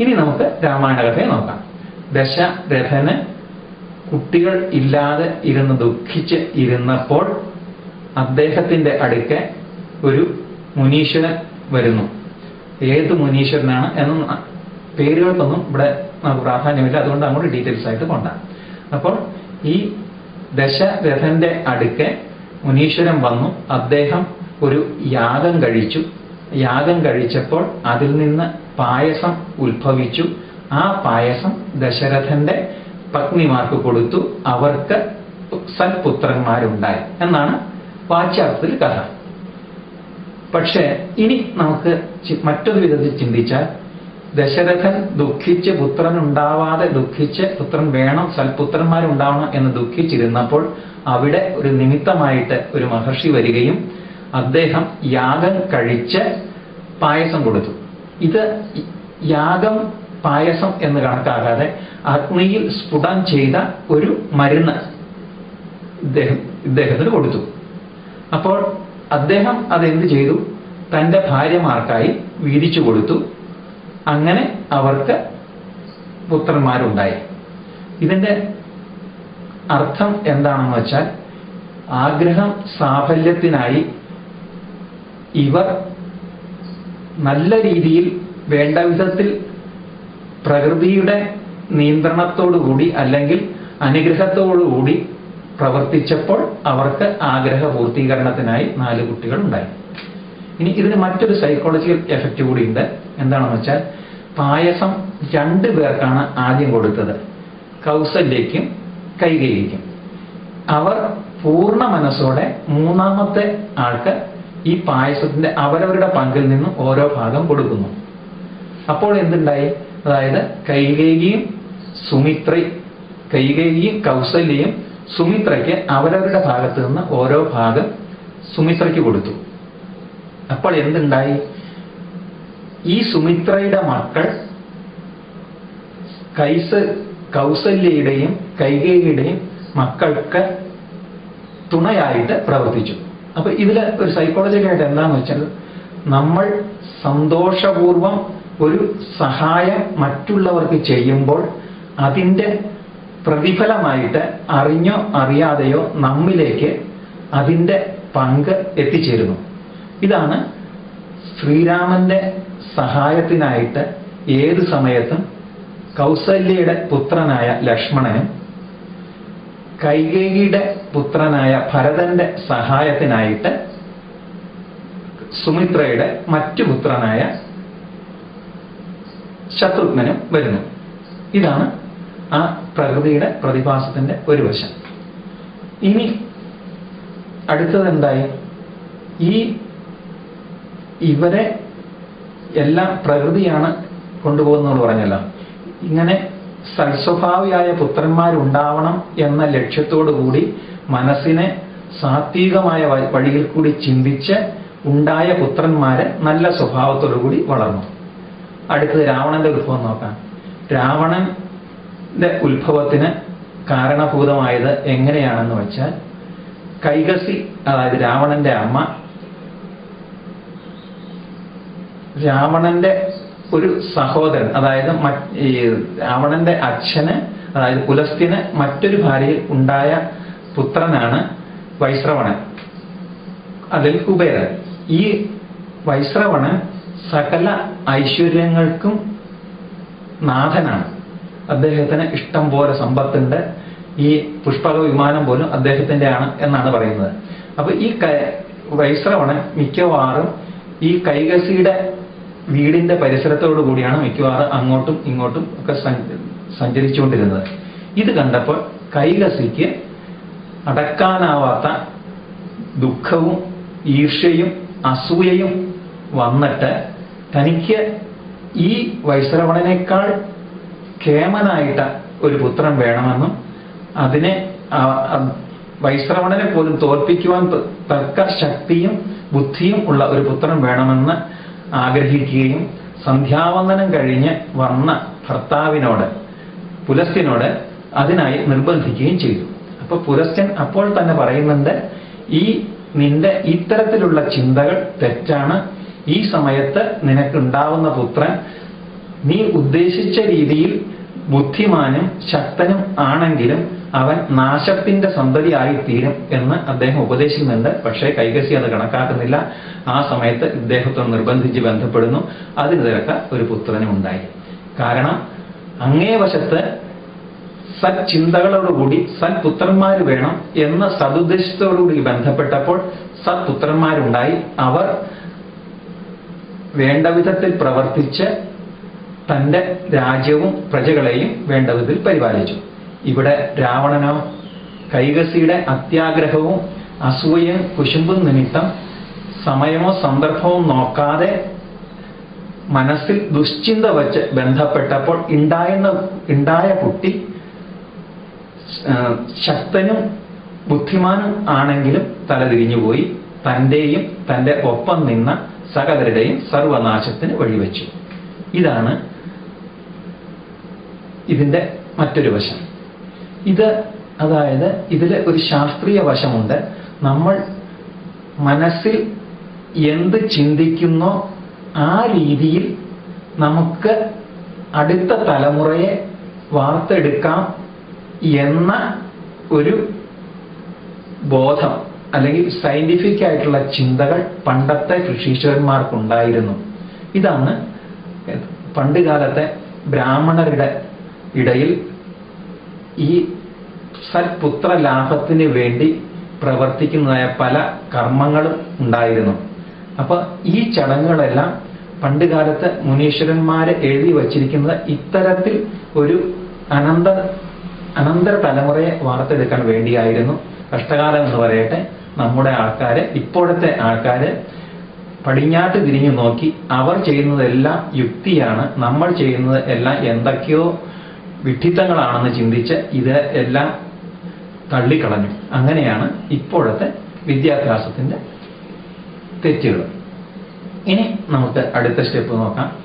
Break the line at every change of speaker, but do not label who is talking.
ഇനി നമുക്ക് രാമായണ കഥയെ നോക്കാം. ദശരഥന് കുട്ടികൾ ഇല്ലാതെ ഇരുന്ന് ദുഃഖിച്ച് ഇരുന്നപ്പോൾ അദ്ദേഹത്തിന്റെ അടുക്കെ ഒരു മുനീശ്വരൻ വരുന്നു. ഏത് മുനീശ്വരനാണ് എന്ന പേരുകൾക്കൊന്നും ഇവിടെ നമുക്ക് പ്രാധാന്യമില്ല. അതുകൊണ്ട് അങ്ങോട്ട് ഡീറ്റെയിൽസ് ആയിട്ട് കൊണ്ടാണ് അപ്പോൾ ഈ ദശരഥന്റെ അടുക്കെ മുനീശ്വരൻ വന്നു. അദ്ദേഹം ഒരു യാഗം കഴിച്ചു. യാഗം കഴിച്ചപ്പോൾ അതിൽ നിന്ന് പായസം ഉത്ഭവിച്ചു. ആ പായസം ദശരഥന്റെ പത്നിമാർക്ക് കൊടുത്തു. അവർക്ക് സൽപുത്രന്മാരുണ്ടായി എന്നാണ് വാച്യാർത്ഥത്തിൽ കഥ. പക്ഷേ ഇനി നമുക്ക് മറ്റൊരു വിധത്തിൽ ചിന്തിച്ചാൽ ദശരഥൻ ദുഃഖിച്ച് പുത്രൻ ഉണ്ടാവാതെ ദുഃഖിച്ച് പുത്രൻ വേണം സൽപുത്രന്മാരുണ്ടാവണം എന്ന് ദുഃഖിച്ചിരുന്നപ്പോൾ അവിടെ ഒരു നിമിത്തമായിട്ട് ഒരു മഹർഷി വരികയും അദ്ദേഹം യാഗം കഴിച്ച് പായസം കൊടുത്തു. ഇത് യാഗം പായസം എന്ന് കണക്കാക്കാതെ അഗ്നിയിൽ സ്ഫുടം ചെയ്ത ഒരു മരുന്ന് ഇദ്ദേഹം ഇദ്ദേഹത്തിന് കൊടുത്തു. അപ്പോൾ അദ്ദേഹം അതെന്ത് ചെയ്തു? തന്റെ ഭാര്യമാർക്കായി വീതിച്ചു കൊടുത്തു. അങ്ങനെ അവർക്ക് പുത്രന്മാരുണ്ടായി. ഇതിന്റെ അർത്ഥം എന്താണെന്ന് വെച്ചാൽ ആഗ്രഹം സാഫല്യത്തിനായി ഇവർ നല്ല രീതിയിൽ വേണ്ട വിധത്തിൽ പ്രകൃതിയുടെ നിയന്ത്രണത്തോടുകൂടി അല്ലെങ്കിൽ അനുഗ്രഹത്തോടുകൂടി പ്രവർത്തിച്ചപ്പോൾ അവർക്ക് ആഗ്രഹ പൂർത്തീകരണത്തിനായി നാല് കുട്ടികൾ ഉണ്ടായി ഇനി ഇതിന് മറ്റൊരു സൈക്കോളജിക്കൽ എഫക്റ്റ് കൂടിയുണ്ട് എന്താണെന്ന് വെച്ചാൽ പായസം രണ്ടു പേർക്കാണ് ആദ്യം കൊടുത്തത്. കൗസല്യയ്ക്കും കൈകേയിക്കും. അവർ പൂർണ മനസ്സോടെ മൂന്നാമത്തെ ആൾക്ക് ഈ പായസത്തിന്റെ അവരവരുടെ പങ്കിൽ നിന്നും ഓരോ ഭാഗം കൊടുക്കുന്നു. അപ്പോൾ എന്തുണ്ടായി? അതായത് കൈകേകിയും സുമിത്ര കൈകേകിയും കൗസല്യയും സുമിത്രയ്ക്ക് അവരവരുടെ ഭാഗത്ത് നിന്ന് ഓരോ ഭാഗം സുമിത്രയ്ക്ക് കൊടുത്തു. അപ്പോൾ എന്തുണ്ടായി? ഈ സുമിത്രയുടെ മക്കൾ കൈസ കൗസല്യയുടെയും കൈകേയിയുടെയും മക്കൾക്ക് തുണയായിട്ട് പ്രവർത്തിച്ചു. അപ്പൊ ഇതിൽ ഒരു സൈക്കോളജിക്കലായിട്ട് എന്താന്ന് വെച്ചാൽ നമ്മൾ സന്തോഷപൂർവം ഒരു സഹായം മറ്റുള്ളവർക്ക് ചെയ്യുമ്പോൾ അതിന്റെ പ്രതിഫലമായിട്ട് അറിഞ്ഞോ അറിയാതെയോ നമ്മിലേക്ക് അതിന്റെ പങ്ക് എത്തിച്ചേരുന്നു. ഇതാണ് ശ്രീരാമന്റെ സഹായത്തിനായിട്ട് ഏത് സമയത്തും കൗസല്യയുടെ പുത്രനായ ലക്ഷ്മണനും കൈകേയിയുടെ പുത്രനായ ഭരതന്റെ സഹായത്തിനായിട്ട് സുമിത്രയുടെ മറ്റു പുത്രനായ ശത്രുഘ്നനും വരുന്നു. ഇതാണ് ആ പ്രകൃതിയുടെ പ്രതിഭാസത്തിന്റെ ഒരു വശം. ഇനി അടുത്തത് എന്തായി? ഈ ഇവരെ എല്ലാം പ്രകൃതിയാണ് കൊണ്ടുപോകുന്നത് പറഞ്ഞല്ലോ. ഇങ്ങനെ സൽസ്വഭാവിയായ പുത്രന്മാരുണ്ടാവണം എന്ന ലക്ഷ്യത്തോടുകൂടി മനസ്സിനെ സാത്വികമായ വഴിയിൽ കൂടി ചിന്തിച്ച് ഉണ്ടായ പുത്രന്മാരെ നല്ല സ്വഭാവത്തോടുകൂടി വളർന്നു. അടുത്തത് രാവണന്റെ ഉത്ഭവം നോക്കാം. രാവണന്റെ ഉത്ഭവത്തിന് കാരണഭൂതമായത് എങ്ങനെയാണെന്ന് വെച്ചാൽ കൈകസി അതായത് രാവണന്റെ അമ്മ രാവണന്റെ ഒരു സഹോദരൻ അതായത് ഈ രാവണന്റെ അച്ഛന് അതായത് പുലസ്ത്യന് മറ്റൊരു ഭാര്യയിൽ ഉണ്ടായ പുത്രനാണ് വൈശ്രവണൻ. അതിൽ കുബേരൻ. ഈ വൈശ്രവണൻ സകല ഐശ്വര്യങ്ങൾക്കും നാഥനാണ്. അദ്ദേഹത്തിന് ഇഷ്ടം പോലെ സമ്പത്തുണ്ട്. ഈ പുഷ്പക വിമാനം പോലും അദ്ദേഹത്തിന്റെ ആണ് എന്നാണ് പറയുന്നത്. അപ്പൊ ഈ വൈശ്രവണൻ മിക്കവാറും ഈ കൈകസിയുടെ വീടിന്റെ പരിസരത്തോടു കൂടിയാണ് മിക്കവാറും അങ്ങോട്ടും ഇങ്ങോട്ടും ഒക്കെ സഞ്ച- സഞ്ചരിച്ചുകൊണ്ടിരുന്നത്. ഇത് കണ്ടപ്പോൾ കൈലസിക്ക് അടക്കാനാവാത്ത ദുഃഖവും ഈർഷ്യയും അസൂയയും വന്നിട്ട് തനിക്ക് ഈ വൈശ്രവണനേക്കാൾ കേമനായിട്ട് ഒരു പുത്രൻ വേണമെന്നും അതിനെ വൈശ്രവണനെ പോലും തോൽപ്പിക്കുവാൻ തർക്ക ശക്തിയും ബുദ്ധിയും ഉള്ള ഒരു പുത്രൻ വേണമെന്ന് ആഗ്രഹിക്കുകയും സന്ധ്യാവന്ദനം കഴിഞ്ഞ് വന്ന ഭർത്താവിനോട് പുലസ്ത്യനോട് അതിനായി നിർബന്ധിക്കുകയും ചെയ്തു. അപ്പൊ പുലസ്ത്യൻ അപ്പോൾ തന്നെ പറയുന്നുണ്ട് ഈ നിന്റെ ഇത്തരത്തിലുള്ള ചിന്തകൾ തെറ്റാണ്. ഈ സമയത്ത് നിനക്കുണ്ടാവുന്ന പുത്രൻ നീ ഉദ്ദേശിച്ച രീതിയിൽ ബുദ്ധിമാനും ശക്തനും ആണെങ്കിലും അവൻ നാശത്തിന്റെ സന്തതിയായി തീരും എന്ന് അദ്ദേഹം ഉപദേശിക്കുന്നുണ്ട്. പക്ഷേ കൈകസി അത് കണക്കാക്കുന്നില്ല. ആ സമയത്ത് ഇദ്ദേഹത്തെ നിർബന്ധിച്ച് ബന്ധപ്പെടുന്നു. അതിന് തിരക്ക ഒരു പുത്രനും ഉണ്ടായി. കാരണം അങ്ങേ വശത്ത് സച്ചിന്തകളോടുകൂടി സത്പുത്രന്മാർ വേണം എന്ന സതുദ്ദേശത്തോടുകൂടി ബന്ധപ്പെട്ടപ്പോൾ സത്പുത്രന്മാരുണ്ടായി അവർ വേണ്ട വിധത്തിൽ പ്രവർത്തിച്ച് തന്റെ രാജ്യവും പ്രജകളെയും വേണ്ട വിധത്തിൽ പരിപാലിച്ചു. ഇവിടെ രാവണനോ കൈകസിയുടെ അത്യാഗ്രഹവും അസൂയയും കുശുമ്പും നിമിത്തം സമയമോ സന്ദർഭവും നോക്കാതെ മനസ്സിൽ ദുശ്ചിന്ത വച്ച് ബന്ധപ്പെട്ടപ്പോൾ ഉണ്ടായെന്ന ഉണ്ടായ കുട്ടി ശക്തനും ബുദ്ധിമാനും ആണെങ്കിലും തലതിരിഞ്ഞുപോയി തന്റെയും തന്റെ ഒപ്പം നിന്ന സകലരുടെയും സർവനാശത്തിന് വഴിവെച്ചു. ഇതാണ് ഇതിന്റെ മറ്റൊരു വശം. ഇത് അതായത് ഇതിൽ ഒരു ശാസ്ത്രീയ വശമുണ്ട്. നമ്മൾ മനസ്സിൽ എന്ത് ചിന്തിക്കുന്നോ ആ രീതിയിൽ നമുക്ക് അടുത്ത തലമുറയെ വാർത്തെടുക്കാം എന്ന ഒരു ബോധം അല്ലെങ്കിൽ സയന്റിഫിക് ആയിട്ടുള്ള ചിന്തകൾ പണ്ടത്തെ കൃഷീശ്വരന്മാർക്കുണ്ടായിരുന്നു. ഇതാണ് പണ്ടുകാലത്തെ ബ്രാഹ്മണരുടെ ഇടയിൽ ഈ സൽപുത്ര ലാഭത്തിന് വേണ്ടി പ്രവർത്തിക്കുന്നതായ പല കർമ്മങ്ങളും ഉണ്ടായിരുന്നു. അപ്പൊ ഈ ചടങ്ങുകളെല്ലാം പണ്ട് കാലത്ത് മുനീശ്വരന്മാര് എഴുതി വച്ചിരിക്കുന്നത് ഇത്തരത്തിൽ ഒരു അനന്ത അനന്തര തലമുറയെ വാർത്തെടുക്കാൻ വേണ്ടിയായിരുന്നു. കഷ്ടകാലം എന്ന് പറയട്ടെ നമ്മുടെ ആൾക്കാര് ഇപ്പോഴത്തെ ആൾക്കാര് പടിഞ്ഞാട്ട് തിരിഞ്ഞു നോക്കി അവർ ചെയ്യുന്നതെല്ലാം യുക്തിയാണ് നമ്മൾ ചെയ്യുന്നത് എല്ലാം എന്തൊക്കെയോ വിഡ്ഢിത്തങ്ങളാണെന്ന് ചിന്തിച്ച് ഇത് എല്ലാം തള്ളിക്കളഞ്ഞു. അങ്ങനെയാണ് ഇപ്പോഴത്തെ വിദ്യാഭ്യാസത്തിന്റെ തെറ്റുകൾ. ഇനി നമുക്ക് അടുത്ത സ്റ്റെപ്പ് നോക്കാം.